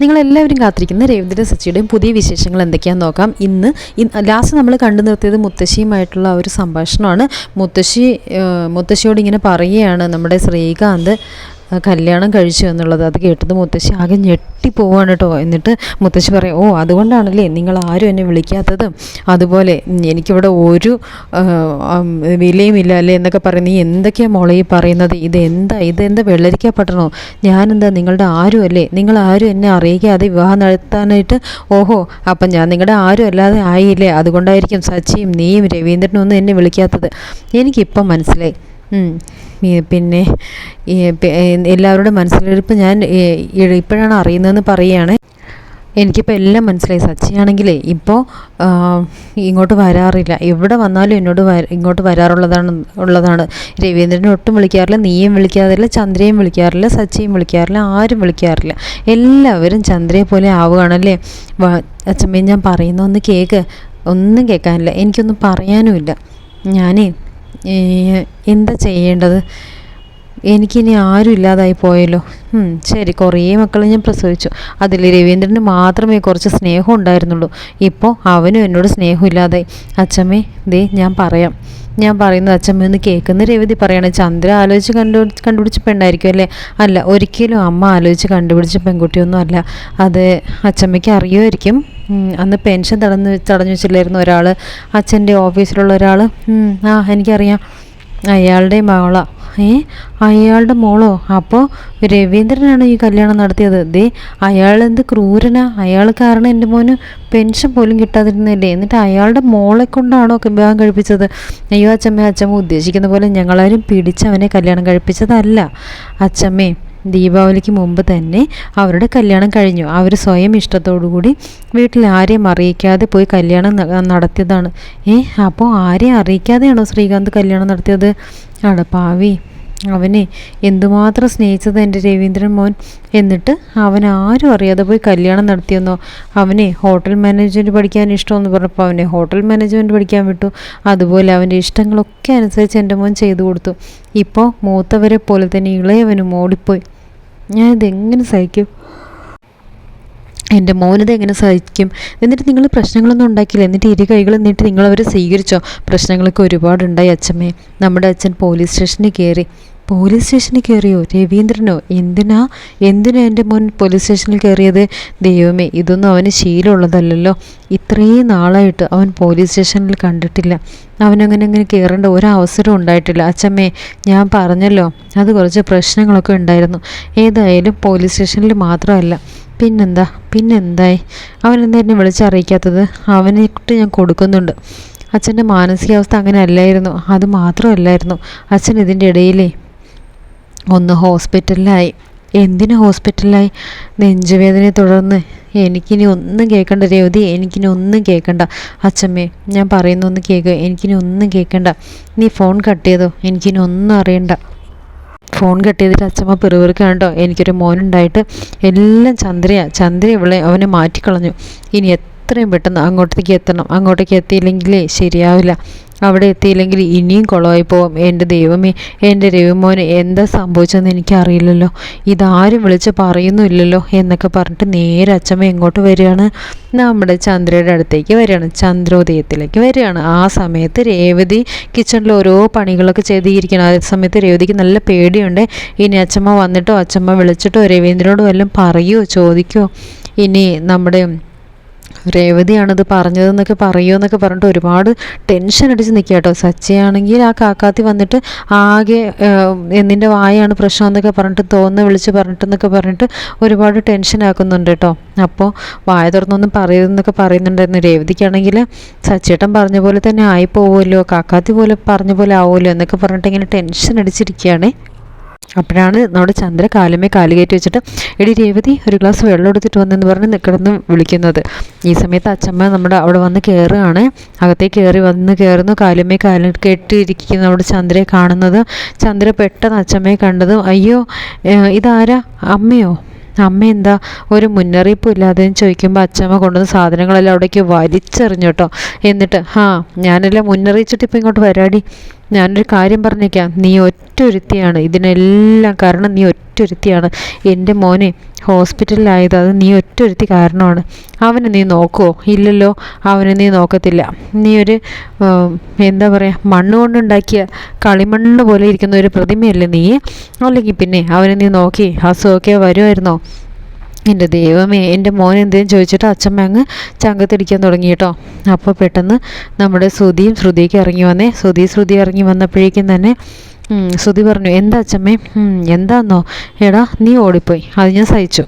നിങ്ങളെല്ലാവരും കാത്തിരിക്കുന്ന രവീന്ദ്ര സച്ചിയുടെയും പുതിയ വിശേഷങ്ങൾ എന്തൊക്കെയാന്ന് നോക്കാം. ഇന്ന് ലാസ്റ്റ് നമ്മൾ കണ്ടു നിർത്തിയത് മുത്തശ്ശിയുമായിട്ടുള്ള ഒരു സംഭാഷണമാണ്. മുത്തശ്ശി മുത്തശ്ശിയോട് ഇങ്ങനെ പറയുകയാണ് നമ്മുടെ ശ്രീകാന്ത്. കല്യാണം കഴിച്ചു എന്നുള്ളത് അത് കേട്ടത് മുത്തശ്ശി ആകെ ഞെട്ടിപ്പോവാണ് കേട്ടോ. എന്നിട്ട് മുത്തശ്ശി പറയും ഓ അതുകൊണ്ടാണല്ലേ നിങ്ങൾ ആരും എന്നെ വിളിക്കാത്തത്? അതുപോലെ എനിക്കിവിടെ ഒരു വിലയുമില്ല അല്ലേ എന്നൊക്കെ പറയും. നീ എന്തൊക്കെയാണ് മോളെ ഈ പറയുന്നത്? ഇത് എന്താ? ഇത് എന്താ വെള്ളരിക്കപ്പെട്ടണോ ഞാനെന്താ നിങ്ങളുടെ ആരും അല്ലേ? നിങ്ങൾ ആരും എന്നെ അറിയിക്കാതെ വിവാഹം നടത്താനായിട്ട്? ഓഹോ അപ്പം ഞാൻ നിങ്ങളുടെ ആരും അല്ലാതെ ആയില്ലേ? അതുകൊണ്ടായിരിക്കും സച്ചിയും നീയും രവീന്ദ്രനും ഒന്നും എന്നെ വിളിക്കാത്തത്. എനിക്കിപ്പം മനസ്സിലായി. പിന്നെ എല്ലാവരുടെ മനസ്സിലിരിപ്പ് ഞാൻ ഇപ്പോഴാണ് അറിയുന്നതെന്ന് പറയുകയാണ്. എനിക്കിപ്പോൾ എല്ലാം മനസ്സിലായി. സച്ചിയാണെങ്കിലേ ഇപ്പോൾ ഇങ്ങോട്ട് വരാറില്ല. എവിടെ വന്നാലും എന്നോട് ഇങ്ങോട്ട് വരാറുള്ളതാണ് ഉള്ളതാണ്. രവീന്ദ്രനെ ഒട്ടും വിളിക്കാറില്ല. നീയും വിളിക്കാറില്ല. ചന്ദ്രയും വിളിക്കാറില്ല. സച്ചിയും വിളിക്കാറില്ല. ആരും വിളിക്കാറില്ല. എല്ലാവരും ചന്ദ്രയെ പോലെ ആവുകയാണല്ലേ? അച്ഛമ്മയും ഞാൻ പറയുന്ന ഒന്ന് കേക്ക്. ഒന്നും കേൾക്കാനില്ല. എനിക്കൊന്നും പറയാനുമില്ല. ഞാനേ എന്താ ചെയ്യേണ്ടത്? എനിക്കിനി ആരും ഇല്ലാതായി പോയല്ലോ. ശരി കുറേ മക്കളെ ഞാൻ പ്രസവിച്ചു. അതിൽ രവീന്ദ്രന് മാത്രമേ കുറച്ച് സ്നേഹം ഉണ്ടായിരുന്നുള്ളൂ. ഇപ്പോൾ അവനും എന്നോട് സ്നേഹമില്ലാതായി. അച്ഛമ്മേ ദേ ഞാൻ പറയാം. ഞാൻ പറയുന്നത് അച്ഛമ്മ ഒന്ന് കേൾക്കുന്ന രേവതി പറയണേ ചന്ദ്ര ആലോചിച്ച് കണ്ടു കണ്ടുപിടിച്ച പെണ്ണായിരിക്കും അല്ലേ? അല്ല ഒരിക്കലും അമ്മ ആലോചിച്ച് കണ്ടുപിടിച്ച പെൺകുട്ടിയൊന്നും അല്ല. അത് അച്ഛമ്മയ്ക്ക് അറിയുമായിരിക്കും. അന്ന് പെൻഷൻ തടഞ്ഞു തടഞ്ഞു വെച്ചില്ലായിരുന്നു ഒരാൾ അച്ഛന്റെ ഓഫീസിലുള്ള ഒരാൾ ആ എനിക്കറിയാം. അയാളുടെ മോളാ. ഏ അയാളുടെ മോളോ? അപ്പോൾ രവീന്ദ്രനാണ് ഈ കല്യാണം നടത്തിയത്. ദേ അയാൾ എന്ത് ക്രൂരനാ. അയാൾ കാരണം എന്റെ മോന് പെൻഷൻ പോലും കിട്ടാതിരുന്നില്ലേ. എന്നിട്ട് അയാളുടെ മോളെ കൊണ്ടാണോ വിവാഹം കഴിപ്പിച്ചത്? അയ്യോ അച്ഛമ്മേ അച്ഛമ്മ ഉദ്ദേശിക്കുന്ന പോലെ ഞങ്ങളാരും പിടിച്ച് അവനെ കല്യാണം കഴിപ്പിച്ചതല്ല. അച്ഛമ്മേ ദീപാവലിക്ക് മുമ്പ് തന്നെ അവരുടെ കല്യാണം കഴിഞ്ഞു. അവർ സ്വയം ഇഷ്ടത്തോടുകൂടി വീട്ടിൽ ആരെയും അറിയിക്കാതെ പോയി കല്യാണം നടത്തിയതാണ്. ഏ അപ്പോൾ ആരെയും അറിയിക്കാതെയാണോ ശ്രീകാന്ത് കല്യാണം നടത്തിയത്? അട പാവി. അവനെ എന്തുമാത്രം സ്നേഹിച്ചത് എന്റെ രവീന്ദ്രൻ മോൻ? എന്നിട്ട് അവൻ ആരും അറിയാതെ പോയി കല്യാണം നടത്തിയെന്നോ അവനെ ഹോട്ടൽ മാനേജ്മെന്റ് പഠിക്കാൻ ഇഷ്ടമെന്ന് പറഞ്ഞപ്പോൾ അവനെ ഹോട്ടൽ മാനേജ്മെന്റ് പഠിക്കാൻ വിട്ടു. അതുപോലെ അവന്റെ ഇഷ്ടങ്ങളൊക്കെ അനുസരിച്ച് എന്റെ മോൻ ചെയ്തു കൊടുത്തു. ഇപ്പോൾ മൂത്തവരെ പോലെ തന്നെ ഇളയവനും ഓടിപ്പോയി. ഞാനിതെങ്ങനെ സഹിക്കും? എന്റെ മോനത് എങ്ങനെ സഹിക്കും? എന്നിട്ട് നിങ്ങൾ പ്രശ്നങ്ങളൊന്നും ഉണ്ടാക്കിയില്ല. എന്നിട്ട് ഇരു കൈകൾ എന്നിട്ട് നിങ്ങളവരെ സ്വീകരിച്ചോ? പ്രശ്നങ്ങളൊക്കെ ഒരുപാടുണ്ടായി അച്ഛമ്മേ. നമ്മുടെ അച്ഛൻ പോലീസ് സ്റ്റേഷനിൽ കയറി. പോലീസ് സ്റ്റേഷനിൽ കയറിയോ? രവീന്ദ്രനോ? എന്തിനാ? എന്തിനാ എന്റെ മോൻ പോലീസ് സ്റ്റേഷനിൽ കയറിയത്? ദൈവമേ ഇതൊന്നും അവന് ശീലമുള്ളതല്ലല്ലോ. ഇത്രയും നാളായിട്ട് അവൻ പോലീസ് സ്റ്റേഷനിൽ കണ്ടിട്ടില്ല. അവനങ്ങനെ അങ്ങനെ കയറേണ്ട ഒരവസരവും ഉണ്ടായിട്ടില്ല. അച്ഛമ്മേ ഞാൻ പറഞ്ഞല്ലോ അത് കുറച്ച് പ്രശ്നങ്ങളൊക്കെ ഉണ്ടായിരുന്നു. ഏതായാലും പോലീസ് സ്റ്റേഷനിൽ മാത്രമല്ല. പിന്നെന്താ? പിന്നെന്തായി? എന്തായിരുന്നു എന്നെ വിളിച്ചറിയിക്കാത്തത്? അവനെ ഇട്ട് ഞാൻ കൊടുക്കുന്നുണ്ട്. അച്ഛന്റെ മാനസികാവസ്ഥ അങ്ങനെ അല്ലായിരുന്നു. അത് മാത്രമല്ലായിരുന്നു. അച്ഛൻ ഇതിന്റെ ഇടയിലേ ഒന്ന് ഹോസ്പിറ്റലിലായി. എന്തിനു ഹോസ്പിറ്റലിലായി? നെഞ്ചുവേദനയെ തുടർന്ന്. എനിക്കിനി ഒന്നും കേൾക്കണ്ട രേവതി എനിക്കിനി ഒന്നും കേൾക്കണ്ട. അച്ഛമ്മേ ഞാൻ പറയുന്ന ഒന്ന് കേൾക്കുക എനിക്കിനി ഒന്നും കേൾക്കണ്ട. നീ ഫോൺ കട്ട് ചെയ്തോ? എനിക്കിനി ഒന്നും അറിയണ്ട. ഫോൺ കട്ട് ചെയ്തിട്ട് അച്ഛമ്മ പിറുപിറുക്കാണ് കേട്ടോ എനിക്കൊരു മോനുണ്ടായിട്ട് എല്ലാം ചന്ദ്രയാ. ചന്ദ്ര ഇവളെ അവനെ മാറ്റിക്കളഞ്ഞു. ഇനി എത്രയും പെട്ടെന്ന് അങ്ങോട്ടേക്ക് എത്തണം. അങ്ങോട്ടേക്ക് എത്തിയില്ലെങ്കിലേ ശരിയാവില്ല. അവിടെ എത്തിയില്ലെങ്കിൽ ഇനിയും കുളമായി പോവും. എന്റെ ദൈവമേ എന്റെ രവിമോന് എന്താ സംഭവിച്ചതെന്ന് എനിക്കറിയില്ലല്ലോ. ഇതാരും വിളിച്ച് പറയുന്നുമില്ലല്ലോ എന്നൊക്കെ പറഞ്ഞിട്ട് നേരെ അച്ഛമ്മ എങ്ങോട്ട് വരികയാണ്. നമ്മുടെ ചന്ദ്രയുടെ അടുത്തേക്ക് വരികയാണ്. ചന്ദ്രോദയത്തിലേക്ക് വരികയാണ്. ആ സമയത്ത് രേവതി കിച്ചണിൽ ഓരോ പണികളൊക്കെ ചെയ്തിരിക്കണം ആ സമയത്ത് രേവതിക്ക് നല്ല പേടിയുണ്ട്. ഇനി അച്ഛമ്മ വന്നിട്ടോ അച്ഛമ്മ വിളിച്ചിട്ടോ രവീന്ദ്രനോട് വല്ലതും പറയുമോ ചോദിക്കുമോ ഇനി നമ്മുടെ രേവതിയാണിത് പറഞ്ഞതെന്നൊക്കെ പറയുമോ എന്നൊക്കെ പറഞ്ഞിട്ട് ഒരുപാട് ടെൻഷൻ അടിച്ച് നിൽക്കുക കേട്ടോ. സച്ചയാണെങ്കിൽ ആ കാക്കാത്തി വന്നിട്ട് ആകെ എന്നിന്റെ വായാണ് പ്രശ്നം എന്നൊക്കെ പറഞ്ഞിട്ട് തോന്നുന്ന വിളിച്ച് പറഞ്ഞിട്ടെന്നൊക്കെ പറഞ്ഞിട്ട് ഒരുപാട് ടെൻഷൻ ആക്കുന്നുണ്ട് കേട്ടോ. അപ്പോൾ വായ തുറന്നൊന്നും പറയരുതെന്നൊക്കെ പറയുന്നുണ്ടായിരുന്നു. രേവതിക്കാണെങ്കിൽ സച്ചേട്ടൻ പറഞ്ഞ പോലെ തന്നെ ആയി പോവുമല്ലോ കാക്കാത്തി പോലെ പറഞ്ഞ പോലെ ആവുമല്ലോ എന്നൊക്കെ പറഞ്ഞിട്ട് ഇങ്ങനെ ടെൻഷൻ അടിച്ചിരിക്കുകയാണേ. അപ്പോഴാണ് നമ്മുടെ ചന്ദ്ര കാലുമേ കാൽ കയറ്റി വെച്ചിട്ട് എടി രേവതി ഒരു ഗ്ലാസ് വെള്ളം എടുത്തിട്ട് വന്നെന്ന് പറഞ്ഞ് കിടന്ന് വിളിക്കുന്നത്. ഈ സമയത്ത് അച്ഛമ്മ നമ്മുടെ അവിടെ വന്ന് കയറുകയാണ്. അകത്തേക്ക് കയറി വന്ന് കയറുന്നു. കാലുമേ കാൽ കെട്ടിയിരിക്കുന്ന നമ്മുടെ ചന്ദ്രയെ കാണുന്നത്. ചന്ദ്ര പെട്ടെന്ന് അച്ഛമ്മയെ കണ്ടതും അയ്യോ ഇതാരാ? അമ്മയോ? അമ്മ എന്താ? ഒരു മുന്നറിയിപ്പും ഇല്ലാതെ ചോദിക്കുമ്പോൾ അച്ഛമ്മ കൊണ്ടുവന്ന സാധനങ്ങളെല്ലാം അവിടേക്ക് വലിച്ചെറിഞ്ഞു കേട്ടോ. എന്നിട്ട് ഹാ ഞാനെല്ലാം മുന്നറിയിച്ചിട്ട് ഇപ്പം ഇങ്ങോട്ട് വരാടി. ഞാനൊരു കാര്യം പറഞ്ഞേക്കാം. നീ ഒറ്റൊരുത്തിയാണ്. ഇതിനെല്ലാം കാരണം നീ ഒറ്റൊരുത്തിയാണ്. എന്റെ മോനെ ഹോസ്പിറ്റലിലായത് അത് നീ ഒറ്റൊരുത്തി കാരണമാണ്. അവനെ നീ നോക്കുമോ ഇല്ലല്ലോ അവനെ നീ നോക്കത്തില്ല. നീ ഒരു എന്താ പറയുക മണ്ണ് കൊണ്ടുണ്ടാക്കിയ കളിമണ്ണ് പോലെ ഇരിക്കുന്ന ഒരു പ്രതിമയല്ലേ നീ? അല്ലെങ്കിൽ പിന്നെ അവനെ നീ നോക്കി അസുഖമൊക്കെ വരുമായിരുന്നോ? എന്റെ ദൈവമേ എന്റെ മോൻ എന്തേലും ചോദിച്ചിട്ട് അച്ഛമ്മ അങ്ങ് ചങ്കത്തിടിക്കാൻ തുടങ്ങി കേട്ടോ അപ്പോൾ പെട്ടെന്ന് നമ്മുടെ ശ്രുതിയും ശ്രുതിയൊക്കെ ഇറങ്ങി വന്നേ. ശ്രുതി ശ്രുതി ഇറങ്ങി വന്നപ്പോഴേക്കും തന്നെ ശ്രുതി പറഞ്ഞു എന്താ അച്ഛമ്മേ എന്താന്നോ? എടാ നീ ഓടിപ്പോയി. അത് ഞാൻ സഹിച്ചു.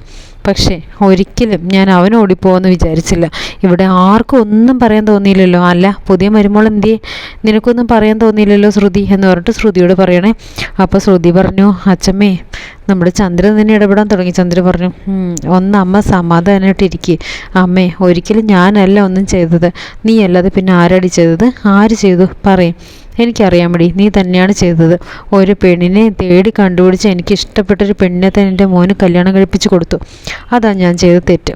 പക്ഷേ ഒരിക്കലും ഞാൻ അവൻ ഓടിപ്പോവെന്ന് വിചാരിച്ചില്ല. ഇവിടെ ആർക്കും ഒന്നും പറയാൻ തോന്നിയില്ലല്ലോ. അല്ല പുതിയ മരുമോൾ എന്തിയെ? നിനക്കൊന്നും പറയാൻ തോന്നിയില്ലല്ലോ ശ്രുതി? എന്ന് പറഞ്ഞിട്ട് ശ്രുതിയോട് പറയണേ. അപ്പോൾ ശ്രുതി പറഞ്ഞു അച്ഛമ്മേ നമ്മുടെ ചന്ദ്രൻ തന്നെ ഇടപെടാൻ തുടങ്ങി. ചന്ദ്രൻ പറഞ്ഞു ഒന്ന് അമ്മ സമാധാനമായിട്ടിരിക്കുക അമ്മേ ഒരിക്കലും ഞാനല്ല ഒന്നും ചെയ്തത്. നീ അല്ലാതെ പിന്നെ ആരാടി ചെയ്തത്? ആര് ചെയ്തു? പറയും. എനിക്കറിയാൻ മടി നീ തന്നെയാണ് ചെയ്തത്. ഒരു പെണ്ണിനെ തേടി കണ്ടുപിടിച്ച് എനിക്ക് ഇഷ്ടപ്പെട്ടൊരു പെണ്ണിനെ തന്നെ എന്റെ മോന് കല്യാണം കഴിപ്പിച്ച് കൊടുത്തു. അതാ ഞാൻ ചെയ്ത തെറ്റ്.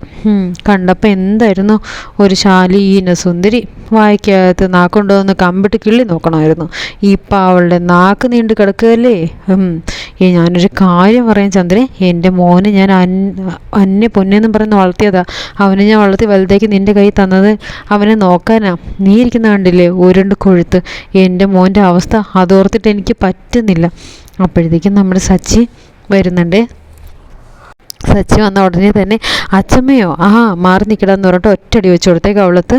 കണ്ടപ്പോൾ എന്തായിരുന്നു? ഒരു ശാലീന സുന്ദരി വായിക്കകത്ത് നാക്കുണ്ടോ എന്ന് കമ്പിട്ട് കിള്ളി നോക്കണമായിരുന്നു. ഇപ്പം അവളുടെ നാക്ക് നീണ്ടു കിടക്കുകയല്ലേ? ഈ ഞാനൊരു കാര്യം പറയാം ചന്ദ്രൻ എന്റെ മോനെ ഞാൻ അന്നെ പൊന്നെന്നും പറഞ്ഞ് വളർത്തിയതാ. അവനെ ഞാൻ വളർത്തി വലുതേക്ക് നിന്റെ കൈ തന്നത് അവനെ നോക്കാനാ. നീ ഇരിക്കുന്ന കണ്ടില്ലേ ഉരുണ്ട് കൊഴുത്ത്. എന്റെ മോന്റെ അവസ്ഥ അതോർത്തിട്ട് എനിക്ക് പറ്റുന്നില്ല. അപ്പോഴത്തേക്കും നമ്മുടെ സച്ചി വരുന്നുണ്ട്. സച്ചി വന്ന ഉടനെ തന്നെ അച്ചമ്മയോ ആ മാറി നിൽക്കടാന്ന് പറഞ്ഞിട്ട് ഒറ്റടി വെച്ച് കൊടുത്തേ കവളത്ത്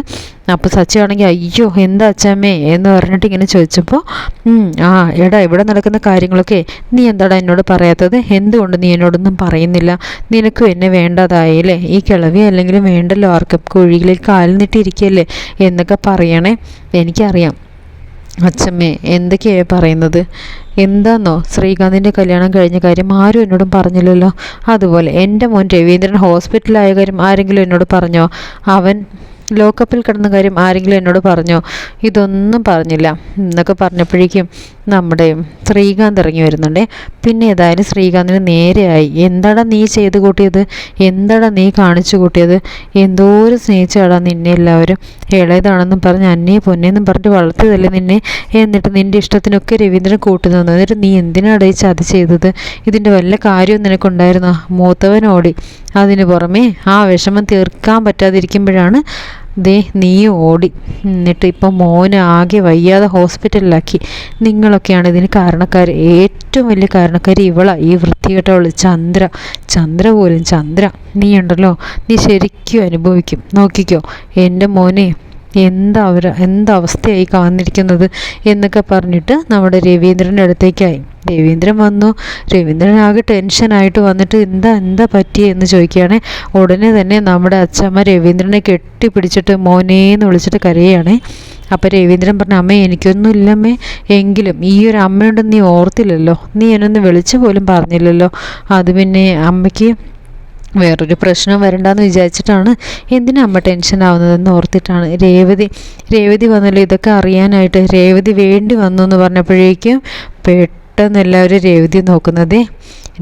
അപ്പോൾ സച്ചി ആണെങ്കിൽ അയ്യോ എന്താ അച്ചമ്മേ? എന്ന് പറഞ്ഞിട്ട് ഇങ്ങനെ ചോദിച്ചപ്പോൾ "ഉം, ആ എടാ ഇവിടെ നടക്കുന്ന കാര്യങ്ങളൊക്കെ നീ എന്താടാ എന്നോട് പറയാത്തത്? എന്തുകൊണ്ട് നീ എന്നോടൊന്നും പറയുന്നില്ല? നിനക്കും എന്നെ വേണ്ടതായല്ലേ? ഈ കിളവി അല്ലെങ്കിലും വേണ്ടല്ലോ ആർക്കും കുഴികളിൽ കാലിൽ നിട്ടിരിക്കല്ലേ എന്നൊക്കെ പറയണേ. എനിക്കറിയാം. അച്ഛമ്മേ എന്തൊക്കെയാണ് പറയുന്നത്? എന്താന്നോ? ശ്രീകാന്തിന്റെ കല്യാണം കഴിഞ്ഞ കാര്യം ആരും എന്നോടും പറഞ്ഞില്ലല്ലോ. അതുപോലെ എന്റെ മോൻ രവീന്ദ്രൻ ഹോസ്പിറ്റലായ കാര്യം ആരെങ്കിലും എന്നോട് പറഞ്ഞോ? അവൻ ലോക്കപ്പിൽ കിടന്ന കാര്യം ആരെങ്കിലും എന്നോട് പറഞ്ഞോ? ഇതൊന്നും പറഞ്ഞില്ല. എന്നൊക്കെ പറഞ്ഞപ്പോഴേക്കും നമ്മുടെ ശ്രീകാന്ത് ഇറങ്ങി വരുന്നുണ്ടേ. പിന്നെ ഏതായാലും ശ്രീകാന്തിന് നേരെയായി. എന്താടാ നീ ചെയ്ത് കൂട്ടിയത്? എന്താടാ നീ കാണിച്ചു കൂട്ടിയത്? എന്തോരം സ്നേഹിച്ചാടാ നിന്നെ എല്ലാവരും. ഇളയതാണെന്നും പറഞ്ഞ് അന്നേ പൊന്നേന്നും പറഞ്ഞിട്ട് വളർത്തിയതല്ലേ നിന്നെ? എന്നിട്ട് നിന്റെ ഇഷ്ടത്തിനൊക്കെ രവീന്ദ്രൻ കൂട്ടുന്നു എന്നിട്ട് നീ എന്തിനാടേ ചതി ചെയ്തത്? ഇതിന്റെ വല്ല കാര്യവും നിനക്കുണ്ടായിരുന്നോ? മൂത്തവനോടി അതിന് പുറമേ ആ വിഷമം തീർക്കാൻ പറ്റാതിരിക്കുമ്പോഴാണ് ദേ നീ ഓടി. എന്നിട്ട് ഇപ്പം മോന് ആകെ വയ്യാതെ ഹോസ്പിറ്റലിലാക്കി. നിങ്ങളൊക്കെയാണ് ഇതിന് കാരണക്കാർ ഏറ്റവും വലിയ കാരണക്കാർ ഇവളാ. ഈ വൃത്തികെട്ടവൾ ചന്ദ്ര. ചന്ദ്ര പോലും. ചന്ദ്ര. നീ ഉണ്ടല്ലോ നീ ശരിക്കും അനുഭവിക്കും. നോക്കിക്കോ. എന്റെ മോനെ എന്താ എന്തവസ്ഥയായി കാന്നിരിക്കുന്നത് എന്നൊക്കെ പറഞ്ഞിട്ട് നമ്മുടെ രവീന്ദ്രന്റെ അടുത്തേക്കായി. രവീന്ദ്രൻ വന്നു. രവീന്ദ്രൻ ആകെ ടെൻഷനായിട്ട് വന്നിട്ട് എന്താ എന്താ പറ്റിയേ എന്ന് ചോദിക്കുകയാണെ. ഉടനെ തന്നെ നമ്മുടെ അച്ഛമ്മ രവീന്ദ്രനെ കെട്ടിപ്പിടിച്ചിട്ട് മോനേന്ന് വിളിച്ചിട്ട് കരയുകയാണേ. അപ്പോൾ രവീന്ദ്രൻ പറഞ്ഞു അമ്മേ എനിക്കൊന്നും ഇല്ലമ്മേ. എങ്കിലും ഈ ഒരു അമ്മയുണ്ടെന്ന് നീ ഓർത്തില്ലല്ലോ. നീ എന്നൊന്ന് വിളിച്ചു പോലും പറഞ്ഞില്ലല്ലോ. അത് പിന്നെ അമ്മയ്ക്ക് വേറൊരു പ്രശ്നം വരണ്ടെന്ന് വിചാരിച്ചിട്ടാണ് എന്തിനാ അമ്മ ടെൻഷൻ ആവുന്നതെന്ന് ഓർത്തിട്ടാണ്. രേവതി രേവതി വന്നല്ലോ ഇതൊക്കെ അറിയാനായിട്ട്. രേവതി വേണ്ടി വന്നു എന്ന് പറഞ്ഞപ്പോഴേക്കും പെട്ടെന്ന് എല്ലാവരും രേവതി നോക്കുന്നതേ.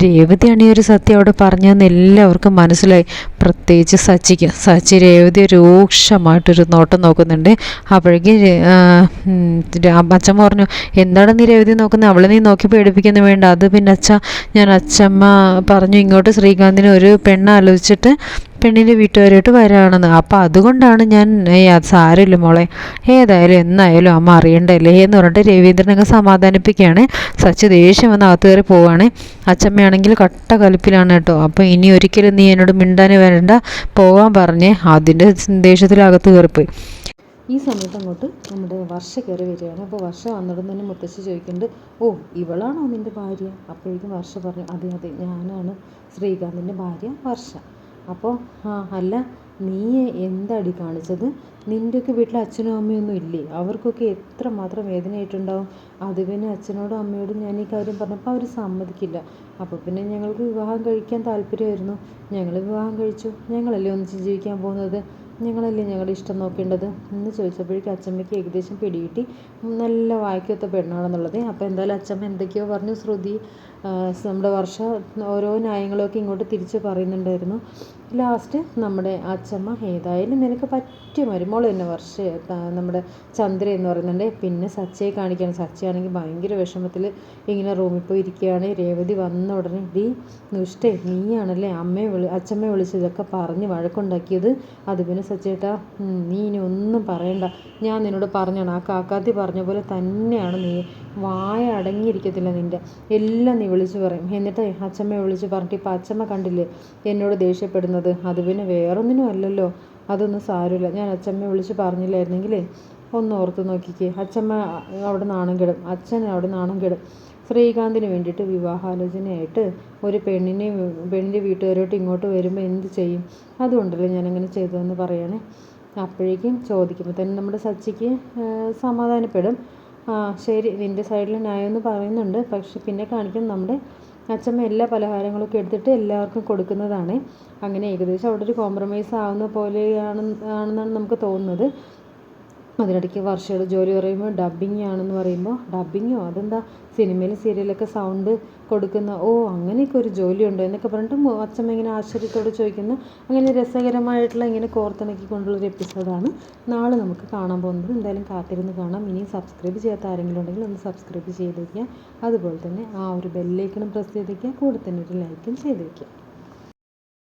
രേവതിയാണ് ഈ ഒരു സത്യം അവിടെ പറഞ്ഞതെന്ന് എല്ലാവർക്കും മനസ്സിലായി. പ്രത്യേകിച്ച് സച്ചിക്ക്. സച്ചി രേവതി രൂക്ഷമായിട്ടൊരു നോട്ടം നോക്കുന്നുണ്ട്. അപ്പോഴേക്കും അച്ഛൻ പറഞ്ഞു എന്താണ് നീ രേവതി നോക്കുന്നത്? അവളെ നീ നോക്കി പേടിപ്പിക്കുന്നു വേണ്ട. അത് പിന്നെ അച്ഛ ഞാൻ അച്ഛമ്മ പറഞ്ഞു ഇങ്ങോട്ട് ശ്രീകാന്തിന് ഒരു പെണ്ണ് ആലോചിച്ചിട്ട് പെണ്ണിന്റെ വീട്ടുകാരായിട്ട് വരാണെന്ന്. അപ്പോൾ അതുകൊണ്ടാണ് ഞാൻ ഏയ് അത് സാരമില്ല മോളെ. ഏതായാലും എന്നായാലും അമ്മ അറിയണ്ടല്ലേ? എന്ന് പറഞ്ഞിട്ട് രവീന്ദ്രനൊക്കെ സമാധാനിപ്പിക്കുകയാണ്. സച്ച് ദേഷ്യം വന്ന് അകത്ത് കയറി പോവുകയാണ് അച്ഛമ്മയാണെങ്കിൽ കട്ട കലിപ്പിലാണ് കേട്ടോ. അപ്പോൾ ഇനി ഒരിക്കലും നീ എന്നോട് മിണ്ടാൻ വരണ്ട. പോകാൻ പറഞ്ഞ് അതിന്റെ ദേഷ്യത്തിൽ അകത്ത് കയറിപ്പോയി. ഈ സമയത്ത് അങ്ങോട്ട് നമ്മുടെ വർഷ കയറി വരികയാണ്. അപ്പോൾ വർഷ വന്നിടം തന്നെ മുത്തശ്ശി ചോദിക്കുന്നുണ്ട് ഓ ഇവളാണോ നിന്റെ ഭാര്യ? അപ്പോഴേക്കും വർഷ പറഞ്ഞു അതെ അതെ ഞാനാണ് ശ്രീകാന്തിന്റെ ഭാര്യ വർഷ. അപ്പോൾ അല്ല നീ എന്താടി കാണിച്ചത്? നിന്റെയൊക്കെ വീട്ടിൽ അച്ഛനും അമ്മയൊന്നും ഇല്ലേ? അവർക്കൊക്കെ എത്ര മാത്രം വേദനയായിട്ടുണ്ടാവും. അത് പിന്നെ അച്ഛനോടും അമ്മയോടും ഞാൻ ഈ കാര്യം പറഞ്ഞപ്പോൾ അവർ സമ്മതിക്കില്ല. അപ്പോൾ പിന്നെ ഞങ്ങൾക്ക് വിവാഹം കഴിക്കാൻ താല്പര്യമായിരുന്നു. ഞങ്ങൾ വിവാഹം കഴിച്ചു. ഞങ്ങളല്ലേ ഒന്നിച്ച് ജീവിക്കാൻ പോകുന്നത്? ഞങ്ങളല്ലേ ഞങ്ങളുടെ ഇഷ്ടം നോക്കേണ്ടത്? എന്ന് ചോദിച്ചപ്പോഴേക്കും അച്ചമ്മയ്ക്ക് ഏകദേശം പിടികിട്ടി. നല്ല വായിക്കൊത്ത പെണ്ണാണെന്നുള്ളത്. അപ്പോൾ എന്തായാലും അച്ചമ്മ എന്തൊക്കെയോ പറഞ്ഞു. ശ്രുതി നമ്മുടെ വർഷ ഓരോ ന്യായങ്ങളൊക്കെ ഇങ്ങോട്ട് തിരിച്ച് പറയുന്നുണ്ടായിരുന്നു. ലാസ്റ്റ് നമ്മുടെ അച്ചമ്മ ഏതായാലും നിനക്ക് പറ്റിയ മരുമോൾ തന്നെ വർഷ നമ്മുടെ ചന്ദ്ര എന്ന് പറയുന്നുണ്ട്. പിന്നെ സച്ചയെ കാണിക്കുകയാണ് സച്ചയാണെങ്കിൽ ഭയങ്കര വിഷമത്തിൽ ഇങ്ങനെ റൂമിൽ പോയി ഇരിക്കുകയാണ്. രേവതി വന്ന ഉടനെ ഡി ദുഷ്ടേ നീയാണല്ലേ അമ്മയെ വിളി അച്ചമ്മയെ വിളിച്ചതൊക്കെ പറഞ്ഞ് വഴക്കുണ്ടാക്കിയത്? അത് പിന്നെ സച്ചേട്ടാ നീ ഇനി ഒന്നും പറയണ്ട. ഞാൻ നിന്നോട് പറഞ്ഞാണ്. ആ കാക്കാത്തി പറഞ്ഞ പോലെ തന്നെയാണ് നീ വായ അടങ്ങിയിരിക്കത്തില്ല നിന്റെ എല്ലാം നീ വിളിച്ചു പറയും. എന്നിട്ട് അച്ഛമ്മയെ വിളിച്ച് പറഞ്ഞിട്ട് ഇപ്പം അച്ഛമ്മ കണ്ടില്ലേ എന്നോട് ദേഷ്യപ്പെടുന്നത്? അത് പിന്നെ വേറൊന്നിനും അല്ലല്ലോ. അതൊന്നും സാരമില്ല. ഞാൻ അച്ഛമ്മയെ വിളിച്ച് പറഞ്ഞില്ലായിരുന്നെങ്കിലേ ഒന്ന് ഓർത്ത് നോക്കിക്കേ. അച്ഛമ്മ അവിടെ നാണം കെടും. അച്ഛൻ അവിടെ നാണം കെടും. ശ്രീകാന്തിന് വേണ്ടിയിട്ട് വിവാഹാലോചനയായിട്ട് ഒരു പെണ്ണിനെ പെണ്ണിന്റെ വീട്ടുകാരോട്ട് ഇങ്ങോട്ട് വരുമ്പോൾ എന്ത് ചെയ്യും? അതുകൊണ്ടല്ലേ ഞാനങ്ങനെ ചെയ്തതെന്ന് പറയണേ. അപ്പോഴേക്കും ചോദിക്കുമ്പോൾ തന്നെ നമ്മുടെ സച്ചിക്ക് സമാധാനപ്പെടും. ആ ശരി. നിന്റെ സൈഡിൽ ന്യായമെന്ന് പറയുന്നുണ്ട്. പക്ഷെ പിന്നെ കാണിക്കും നമ്മുടെ അച്ഛമ്മ എല്ലാ പലഹാരങ്ങളൊക്കെ എടുത്തിട്ട് എല്ലാവർക്കും കൊടുക്കുന്നതാണ്. അങ്ങനെ ഏകദേശം അവിടെ ഒരു കോംപ്രമൈസ് ആവുന്ന പോലെയാണ് ആണെന്നാണ് നമുക്ക് തോന്നുന്നത്. അതിനിടയ്ക്ക് വർഷയുടെ ജോലി പറയുമ്പോൾ ഡബ്ബിങ് ആണെന്ന് പറയുമ്പോൾ ഡബ്ബിങ്ങോ? അതെന്താ? സിനിമയിലും സീരിയലൊക്കെ സൗണ്ട് കൊടുക്കുന്ന ഓ അങ്ങനെയൊക്കെ ഒരു ജോലിയുണ്ടോ? എന്നൊക്കെ പറഞ്ഞിട്ട് അച്ഛമ്മ ഇങ്ങനെ ആശ്ചര്യത്തോട് ചോദിക്കുന്നു. അങ്ങനെ രസകരമായിട്ടുള്ള ഇങ്ങനെ കോർത്തിണക്കി കൊണ്ടുള്ളൊരു എപ്പിസോഡാണ് നാളെ നമുക്ക് കാണാൻ പോകുന്നത്. എന്തായാലും കാത്തിരുന്ന് കാണാം. ഇനിയും സബ്സ്ക്രൈബ് ചെയ്യാത്ത ആരെങ്കിലും ഉണ്ടെങ്കിൽ ഒന്ന് സബ്സ്ക്രൈബ് ചെയ്ത് വയ്ക്കുക അതുപോലെ തന്നെ ആ ഒരു ബെല്ലേക്കണം പ്രസ് ചെയ്ത് വയ്ക്കുക കൂടെ തന്നെ ഒരു ലൈക്കും ചെയ്ത് വയ്ക്കുക